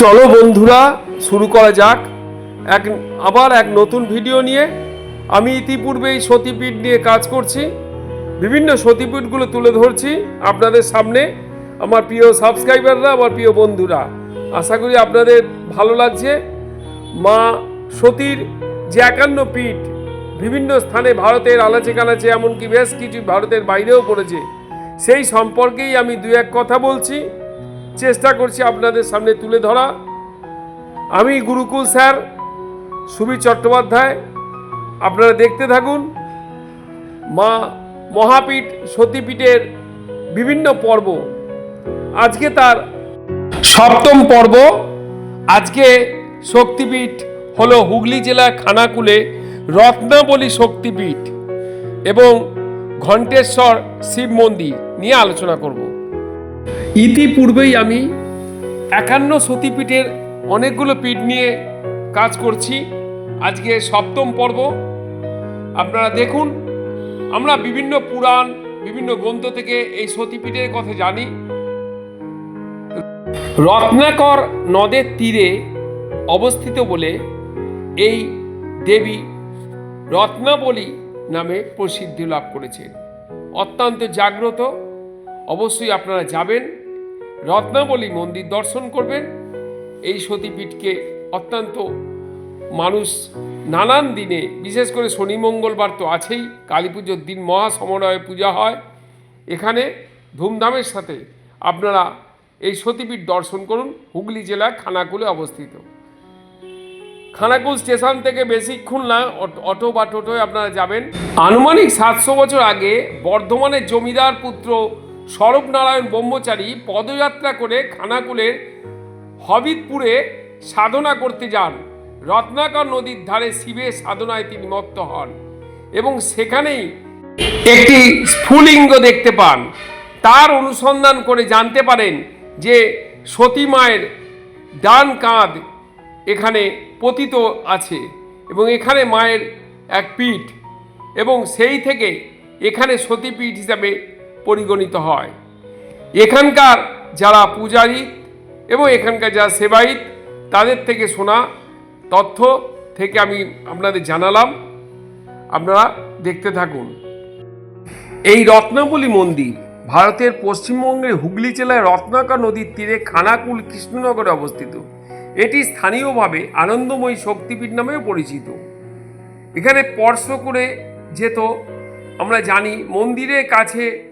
চলো বন্ধুরা, শুরু করা যাক। এক, আবার এক নতুন ভিডিও নিয়ে। আমি ইতিপূর্বেই সতীপীঠ নিয়ে কাজ করছি। বিভিন্ন সতীপীঠগুলো তুলে ধরছি আপনাদের সামনে। আমার প্রিয় সাবস্ক্রাইবাররা, আমার প্রিয় বন্ধুরা, আশা করি আপনাদের ভালো লাগছে। মা সতীর যে একান্ন পীঠ, বিভিন্ন স্থানে ভারতের আলাচে কালাচে, এমনকি বেশ কিছু ভারতের বাইরেও পড়েছে, সেই সম্পর্কেই আমি দু এক কথা বলছি। চেষ্টা করছি আপনাদের সামনে তুলে ধরা। আমি গুরুকুল স্যার, সুবীর চট্টোপাধ্যায়, আপনারা দেখতে থাকুন। মা মহাপীঠ সতীপীঠের বিভিন্ন পর্ব। আজকে তার সপ্তম পর্ব। আজকে শক্তিপীঠ হলো হুগলি জেলা খানাকুলে রত্নাবলী শক্তিপীঠ এবং ঘণ্টেশ্বর শিব মন্দির নিয়ে আলোচনা করব। ইতিপূর্বেই আমি একান্ন সতীপীঠের অনেকগুলো পীঠ নিয়ে কাজ করছি। আজকে সপ্তম পর্ব। আপনারা দেখুন, আমরা বিভিন্ন পুরাণ, বিভিন্ন গ্রন্থ থেকে এই সতীপীঠের কথা জানি। রত্নাকর নদের তীরে অবস্থিত বলে এই দেবী রত্নাবলী নামে প্রসিদ্ধি লাভ করেছেন। অত্যন্ত জাগ্রত। অবশ্যই আপনারা যাবেন। রত্নাবলী মন্দির দর্শন করবেন। এই সতীপীঠকে অত্যন্ত মানুষ নানান দিনে, বিশেষ করে শনি মঙ্গলবার তো আছেই, কালী পুজোর দিন মহা সমন্বয়ে পূজা হয়। এখানে ধুমধামের সাথে আপনারা এই সতীপীঠ দর্শন করুন, হুগলি জেলার খানাকুলে অবস্থিত। খানাকুল স্টেশন থেকে বেশিক্ষণ না অটো বা টোটোয় আপনারা যাবেন। আনুমানিক সাতশো বছর আগে বর্ধমানের জমিদার পুত্র স্বরূপনারায়ণ ব্রহ্মচারী পদযাত্রা করে খানাকুলের হবিতপুরে সাধনা করতে যান। রত্নাকর নদীর ধারে শিবের সাধনায় তিনি মত্ত হন এবং সেখানেই একটি স্ফুলিঙ্গ দেখতে পান। তার অনুসন্ধান করে জানতে পারেন যে সতী মায়ের ডান কাঁধ এখানে পতিত আছে এবং এখানে মায়ের এক পীঠ এবং সেই থেকে এখানে সতীপীঠ হিসাবে পরিগণিত হয়। এখানকার যারা পূজারী এবং এখানকার যারা সেবায়িত, তাদের থেকে শোনা তথ্য থেকে আমি আপনাদের জানালাম। আপনারা দেখতে থাকুন। এই রত্নাবলী মন্দির ভারতের পশ্চিমবঙ্গের হুগলি জেলায় রত্নাকা নদীর তীরে খানাকুল কৃষ্ণনগরে অবস্থিত। এটি স্থানীয়ভাবে আনন্দময়ী শক্তিপীঠ নামেও পরিচিত। এখানে স্পর্শ করে যেত, আমরা জানি, মন্দিরের কাছে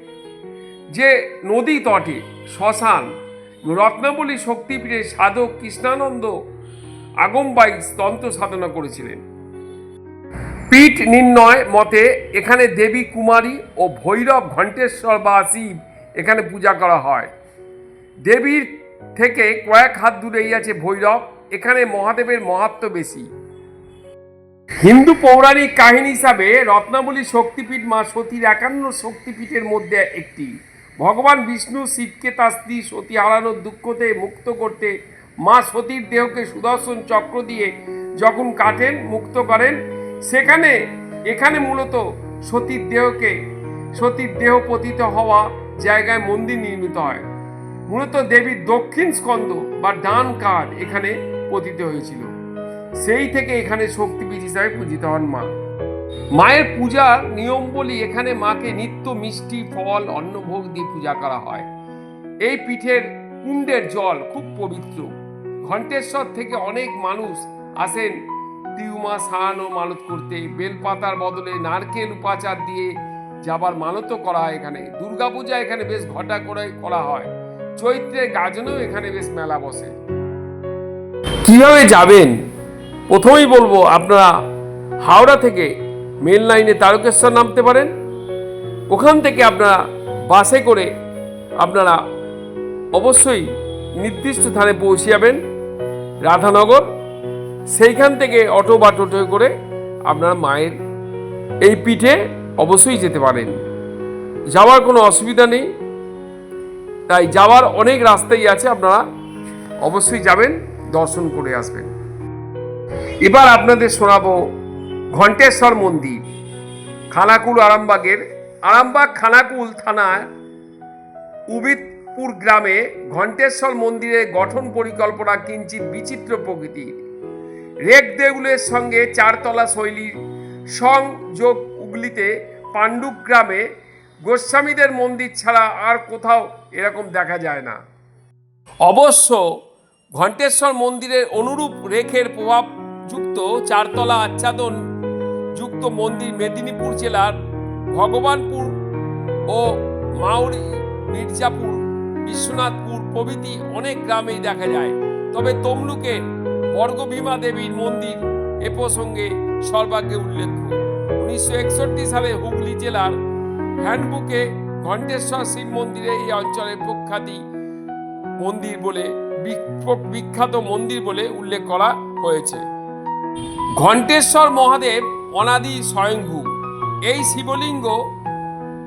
যে নদী তটে, শ্মশান, রত্নাবলী শক্তিপীঠে সাধক কৃষ্ণানন্দ আগমবাই তন্ত্র সাধনা করেছিলেন। পীঠ নির্ণয় মতে এখানে দেবী কুমারী ও ভৈরব ঘণ্টেশ্বর বা শিব এখানে পূজা করা হয়। দেবীর থেকে কয়েক হাত দূরেই আছে ভৈরব, এখানে মহাদেবের মহাত্ম বেশি। হিন্দু পৌরাণিক কাহিনী হিসাবে রত্নাবলী শক্তিপীঠ মা সতীর একান্ন শক্তিপীঠের মধ্যে একটি। ভগবান বিষ্ণু শিবকে তার স্ত্রী সতী হারানোর দুঃখতে মুক্ত করতে মা সতীর দেহকে সুদর্শন চক্র দিয়ে যখন কাটেন, মুক্ত করেন, সেখানে, এখানে মূলত সতীর দেহকে, সতীর দেহ পতিত হওয়া জায়গায় মন্দির নির্মিত হয়। মূলত দেবীর দক্ষিণ স্কন্দ বা ডান কাঁধ এখানে পতিত হয়েছিল। সেই থেকে এখানে শক্তিপীঠ হিসাবে পূজিত হন মা। মায়ের পূজার নিয়ম বলি এখানে মাকে নিত্য মিষ্টি, ফল, অন্নভোগ দিয়ে পূজা করা হয়। এই পিঠের কুণ্ডের জল খুব পবিত্র। ঘণ্টেশ্বর থেকে অনেক মানুষ আসেন তিউমা সাহান ও মানত করতে। বেলপাতার বদলে নারকেল উপাচার দিয়ে যাবার মানতও করা হয় এখানে। দুর্গাপূজা এখানে বেশ ঘটা করে করা হয়। চৈত্রের গাজনেও এখানে বেশ মেলা বসে। কীভাবে যাবেন? প্রথমেই বলব, আপনারা হাওড়া থেকে মেল লাইনে তারকেশ্বর নামতে পারেন। ওখান থেকে আপনারা বাসে করে আপনারা অবশ্যই নির্দিষ্ট স্থানে পৌঁছে যাবেন, রাধানগর। সেইখান থেকে অটো বা টোটো করে আপনার মায়ের এই পিঠে অবশ্যই যেতে পারেন। যাওয়ার কোনো অসুবিধা নেই। তাই যাওয়ার অনেক রাস্তাই আছে, আপনারা অবশ্যই যাবেন, দর্শন করে আসবেন। এবার আপনাদের শোনাবো ঘণ্টেশ্বর মন্দির, খানাকুল আরামবাগের, আরামবাগ খানাকুল থানায় উবিত রঘুনাথপুর গ্রামে ঘণ্টেশ্বর মন্দিরের গঠন পরিকল্পনা কিঞ্চিত বিচিত্র প্রকৃতির। রেক দেউলের সঙ্গে চারতলা শৈলীর সংযোগ উগলিতে পাণ্ডুক গ্রামে গোস্বামীদের মন্দির ছাড়া আর কোথাও এরকম দেখা যায় না। অবশ্য ঘণ্টেশ্বর মন্দিরের অনুরূপ রেখের প্রভাবযুক্ত চারতলা আচ্ছাদন যুক্ত মন্দির মেদিনীপুর জেলার ভগবানপুর ও মাউরি মির্জাপুর, বিশ্বনাথপুর প্রভৃতি অনেক গ্রামেই দেখা যায়। তবে তমলুকের বর্গভীমা দেবীর মন্দির এ প্রসঙ্গে সর্বাগ্রে উল্লেখ্য। উনিশশো একষট্টি সালে হুগলি জেলার হ্যান্ডবুকে ঘণ্টেশ্বর শিব মন্দিরে এই অঞ্চলের প্রখ্যাতি মন্দির বলে বিখ্যাত মন্দির বলে উল্লেখ করা হয়েছে। ঘণ্টেশ্বর মহাদেব অনাদি স্বয়ংভূ। এই শিবলিঙ্গ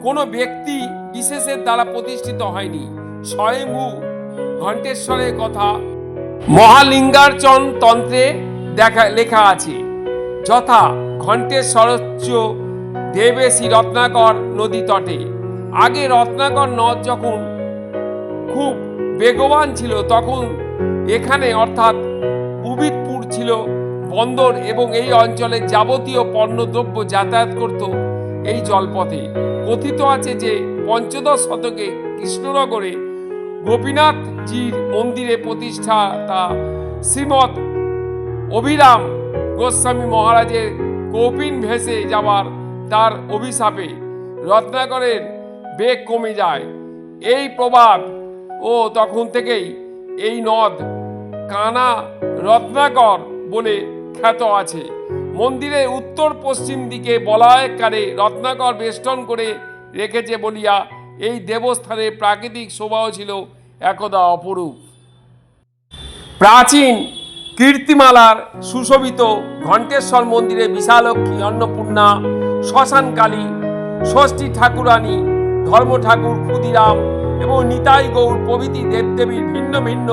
কোনো ব্যক্তি বিশেষের দ্বারা প্রতিষ্ঠিত হয়নি। স্বয়ংভূ ঘণ্টেশ্বরের কথা মহালিঙ্গার্চন তন্ত্রে দেখা, লেখা আছে। যথা ঘণ্টেশ্বরোচ্চ দেবেশী রত্নাকর নদী তটে। আগে রত্নাকর নদ যখন খুব বেগবান ছিল, তখন এখানে অর্থাৎ উবিদপুর ছিল বন্দর এবং এই অঞ্চলে যাবতীয় পণ্যদ্রব্য যাতায়াত করত এই জলপথে। কথিত আছে যে পঞ্চদশ শতকে কৃষ্ণনগরে গোপীনাথজির মন্দিরে প্রতিষ্ঠাতা শ্রীমৎ অভিরাম গোস্বামী মহারাজের কৌপিন ভেসে যাওয়ার তার অভিশাপে রত্নাকরের বেগ কমে যায়। এই প্রবাদ ও তখন থেকেই এই নদ কানা রত্নাকর বলে খ্যাত আছে। মন্দিরের উত্তর পশ্চিম দিকে বলয়কারে রত্নাকর বেষ্টন করে রেখেছে বলিয়া এই দেবস্থানের প্রাকৃতিক শোভাও ছিল একদা অপরূপ। প্রাচীন কীর্তিমালার সুশোভিত ঘণ্টেশ্বর মন্দিরে বিশালক্ষী অন্নপূর্ণা, শ্মশানকালী, ষষ্ঠী ঠাকুরানী ধর্ম ঠাকুর ক্ষুদিরাম এবং নিতাই গৌর প্রভৃতি দেবদেবীর ভিন্ন ভিন্ন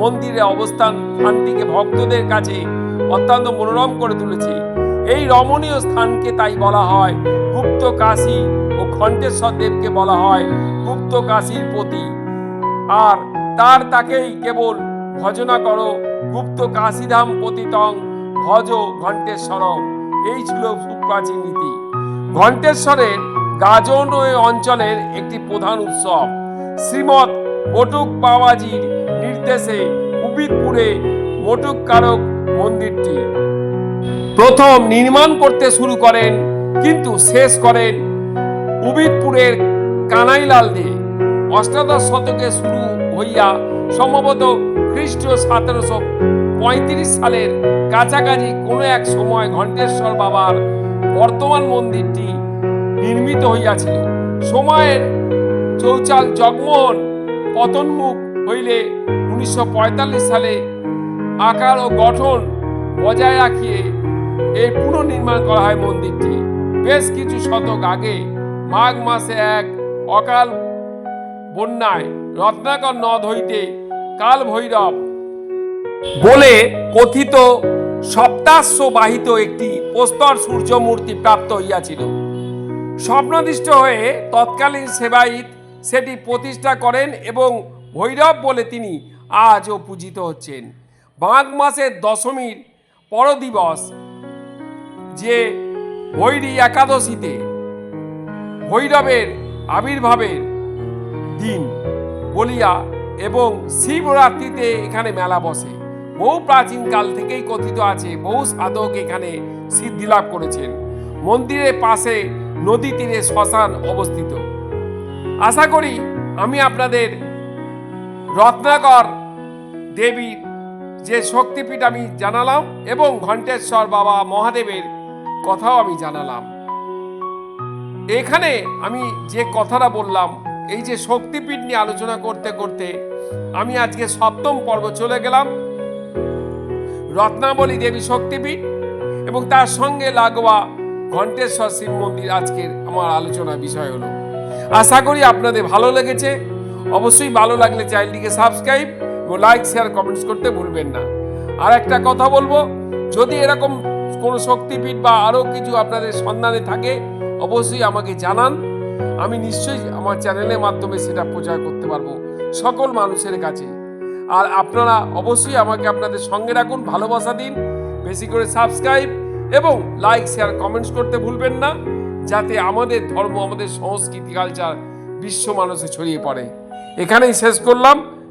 মন্দিরে অবস্থান। স্থানটিকে ভক্তদের কাছে অত্যন্ত মনোরম করে তুলেছে। এই রমণীয় স্থানকে তাই বলা হয় গুপ্ত কাশী ও ঘণ্টেশ্বর দেবকে বলা হয় গুপ্ত কাশীর প্রতি আর তার তাকেই কেবল ভজনা করো গুপ্ত কাশীধাম পতিতং ভজ ঘণ্টেশ্বরম এই ছিল সুপ্রাচীন নীতি ঘণ্টেশ্বরের গাজন ওই অঞ্চলের একটি প্রধান উৎসব। শ্রীমৎ বটুক বাবাজির নির্দেশে উবিদপুরে মটুককারক মন্দিরটি। প্রথম নির্মাণ করতে শুরু করেন, কিন্তু শেষ করেন উবিদপুরের কানাইলাল দে অষ্টাদশ শতকে শুরু হইয়া সম্ভবত খ্রিস্টীয় সতেরোশো পঁয়ত্রিশ সালের কাছাকাছি কোনো এক সময় ঘণ্টেশ্বর বাবার বর্তমান মন্দিরটি নির্মিত হইয়াছিল। সময়ের চৌচাল জগমোহন পতনমুখ হইলে উনিশশো পঁয়তাল্লিশ সালে আকার ও গঠন বজায় রাখিয়ে এই পুনর্নির্মাণ করা হয় মন্দিরটি। বেশ কিছু শতক আগে মাঘ মাসে এক অকাল বন্যায় রত্নাকর নদ হইতে কাল ভৈরব বলে কথিত সপ্তাশ্ব বাহিত একটি প্রস্তর সূর্য মূর্তি প্রাপ্ত হইয়াছিল। স্বপ্নদিষ্ট হয়ে তৎকালীন সেবায়িত সেটি প্রতিষ্ঠা করেন এবং ভৈরব বলে তিনি আজও পূজিত হচ্ছেন। মাঘ মাসের দশমীর পরদিবস যে ভৈরী একাদশীতে ভৈরবের আবির্ভাবের দিন বলিয়া এবং শিবরাত্রিতে এখানে মেলা বসে। বহু প্রাচীন কাল থেকেই কথিত আছে, বহু সাধক এখানে সিদ্ধি লাভ করেছেন। মন্দিরের পাশে নদী তীরে শ্মশান অবস্থিত। আশা করি আমি আপনাদের রত্নাকর দেবীর যে শক্তিপীঠ আমি জানালাম এবং ঘণ্টেশ্বর বাবা মহাদেবের কথাও আমি জানালাম। এখানে আমি যে কথাটা বললাম, এই যে শক্তিপীঠ নিয়ে আলোচনা করতে করতে আমি আজকে সপ্তম পর্ব চলে গেলাম। রত্নাবলী দেবী শক্তিপীঠ এবং তার সঙ্গে লাগোয়া ঘণ্টেশ্বর শিব মন্দির আজকের আমার আলোচনা বিষয় হলো। আশা করি আপনাদের ভালো লেগেছে। অবশ্যই ভালো লাগলে চ্যানেলটিকে সাবস্ক্রাইব লাইক শেয়ার কমেন্টস করতে ভুলবেন না। আর একটা কথা বলব, যদি এরকম কোনো শক্তিপীঠ বা আরও কিছু আপনাদের সন্ধানে থাকে, অবশ্যই আমাকে জানান। আমি নিশ্চয়ই আমার চ্যানেলের মাধ্যমে সেটা প্রচার করতে পারব সকল মানুষের কাছে। আর আপনারা অবশ্যই আমাকে আপনাদের সঙ্গে রাখুন, ভালোবাসা দিন, বেশি করে সাবস্ক্রাইব এবং লাইক শেয়ার কমেন্টস করতে ভুলবেন না, যাতে আমাদের ধর্ম, আমাদের সংস্কৃতি কালচার বিশ্ব মানুষে ছড়িয়ে পড়ে। এখানেই শেষ করলাম।